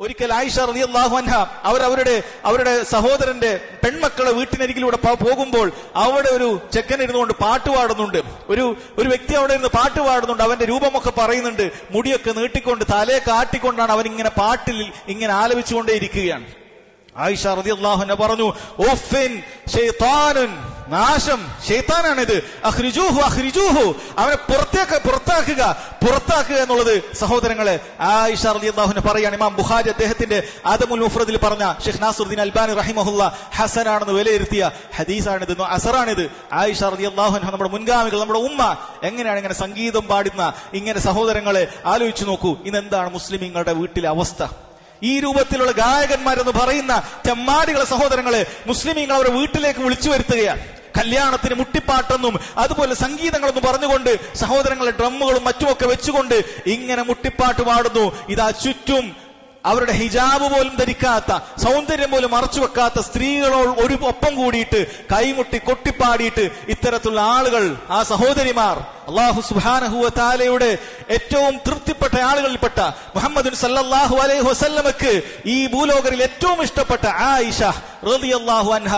ഒരിക്കൽ ആയിഷ റലി അൻഹ അവർ അവരുടെ അവരുടെ സഹോദരന്റെ പെൺമക്കളെ വീട്ടിനരികിലൂടെ പോകുമ്പോൾ അവിടെ ഒരു ചെക്കൻ ഇരുന്നുകൊണ്ട് പാട്ട് പാടുന്നുണ്ട്. ഒരു ഒരു വ്യക്തി അവിടെ ഇരുന്ന് പാട്ട് പാടുന്നുണ്ട്. അവന്റെ രൂപമൊക്കെ പറയുന്നുണ്ട്. മുടിയൊക്കെ നീട്ടിക്കൊണ്ട് തലയൊക്കെ കാട്ടിക്കൊണ്ടാണ് അവൻ ഇങ്ങനെ പാട്ടിൽ ഇങ്ങനെ ആലപിച്ചുകൊണ്ടേ ഇരിക്കുകയാണ് ആയിഷ റതി അള്ളാഹുനെ പറഞ്ഞു നാശം. ഷെയ്ത്താനാണിത് അഹ്രിജൂഹു അഹ്രിജൂഹു അവനെ പുറത്തേക്ക് പുറത്താക്കുക പുറത്താക്കുക എന്നുള്ളത് സഹോദരങ്ങളെ ആയിഷ അള്ളാഹുനെ പറയാണ്. ഇമാം ബുഹാജ് അദ്ദേഹത്തിന്റെ അദമുൽ മുഫ്രദിൽ പറഞ്ഞ ഷെഖ് നാസുദ്ദീൻ അൽബാനി റഹിമഹുല്ല ഹസനാണെന്ന് വിലയിരുത്തിയ ഹദീസാണിത്. അസറാണിത്. ആയിഷ അള്ളാഹുൻ നമ്മുടെ മുൻഗാമികൾ നമ്മുടെ ഉമ്മ എങ്ങനെയാണ് ഇങ്ങനെ സംഗീതം പാടുന്ന ഇങ്ങനെ സഹോദരങ്ങളെ ആലോചിച്ചു നോക്കൂ. ഇന്നെന്താണ് മുസ്ലിമീങ്ങളുടെ വീട്ടിലെ അവസ്ഥ? ഈ രൂപത്തിലുള്ള ഗായകന്മാരെന്ന് പറയുന്ന ചെമ്മാടികളെ സഹോദരങ്ങളെ മുസ്ലിമീങ്ങൾ അവരുടെ വീട്ടിലേക്ക് വിളിച്ചു വരുത്തുകയാണ്. കല്യാണത്തിന് മുട്ടിപ്പാട്ടെന്നും അതുപോലെ സംഗീതങ്ങളെന്നും പറഞ്ഞുകൊണ്ട് സഹോദരങ്ങളെ ഡ്രമ്മുകളും മറ്റുമൊക്കെ വെച്ചുകൊണ്ട് ഇങ്ങനെ മുട്ടിപ്പാട്ട് പാടുന്നു. ഇതാ ചുറ്റും അവരുടെ ഹിജാബ് പോലും ധരിക്കാത്ത സൗന്ദര്യം പോലും മറച്ചു വെക്കാത്ത സ്ത്രീകളോട് ഒരു ഒപ്പം കൂടിയിട്ട് കൈമുട്ടി കൊട്ടിപ്പാടിയിട്ട് ഇത്തരത്തിലുള്ള ആളുകൾ ആ സഹോദരിമാർ അള്ളാഹു സുബാനഹുവ താലയുടെ ഏറ്റവും തൃപ്തിപ്പെട്ട ആളുകളിൽപ്പെട്ട മുഹമ്മദ് സല്ലാഹു അലൈഹി വസല്ലമക്ക് ഈ ഭൂലോകരിൽ ഏറ്റവും ഇഷ്ടപ്പെട്ട ആയിഷ റളിയല്ലാഹു അൻഹ.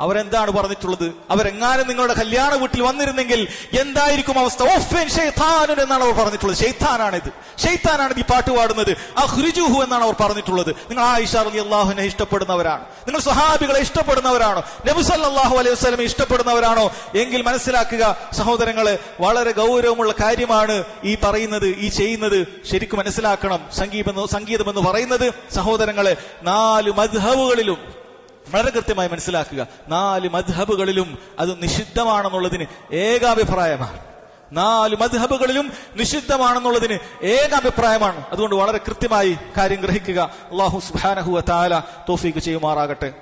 അവരെന്താണ് പറഞ്ഞിട്ടുള്ളത്? അവരെങ്ങാനും നിങ്ങളുടെ കല്യാണ വീട്ടിൽ വന്നിരുന്നെങ്കിൽ എന്തായിരിക്കും അവസ്ഥ? ഓഫൻ ഷെയ്ത്താനുൻ എന്നാണ് അവർ പറഞ്ഞിട്ടുള്ളത്. ഷെയ്ത്താനാണിത് ഷെയ്ത്താനാണ് ഈ പാട്ട് പാടുന്നത്. അഹ്രിജുഹു എന്നാണ് അവർ പറഞ്ഞിട്ടുള്ളത്. നിങ്ങൾ ആയിഷ അലി അള്ളാഹുവിനെ ഇഷ്ടപ്പെടുന്നവരാണ്. നിങ്ങൾ സ്വഹാബികളെ ഇഷ്ടപ്പെടുന്നവരാണോ? നബി സല്ലല്ലാഹു അലൈഹി വസ്ലമെ ഇഷ്ടപ്പെടുന്നവരാണോ? എങ്കിൽ മനസ്സിലാക്കുക സഹോദരങ്ങളെ വളരെ ഗൗരവമുള്ള കാര്യമാണ് ഈ പറയുന്നത് ഈ ചെയ്യുന്നത്. ശരിക്കും മനസ്സിലാക്കണം. സംഗീതം സംഗീതമെന്ന് പറയുന്നത് സഹോദരങ്ങളെ നാല് മദ്ഹബുകളിലും വളരെ കൃത്യമായി മനസ്സിലാക്കുക. നാല് മദ്ഹബുകളിലും അത് നിഷിദ്ധമാണെന്നുള്ളതിന് ഏകാഭിപ്രായമാണ്. നാല് മദ്ഹബുകളിലും നിഷിദ്ധമാണെന്നുള്ളതിന് ഏകാഭിപ്രായമാണ്. അതുകൊണ്ട് വളരെ കൃത്യമായി കാര്യം ഗ്രഹിക്കുക. അള്ളാഹു സുബാനഹുവ താല തോഫീക്ക് ചെയ്യുമാറാകട്ടെ.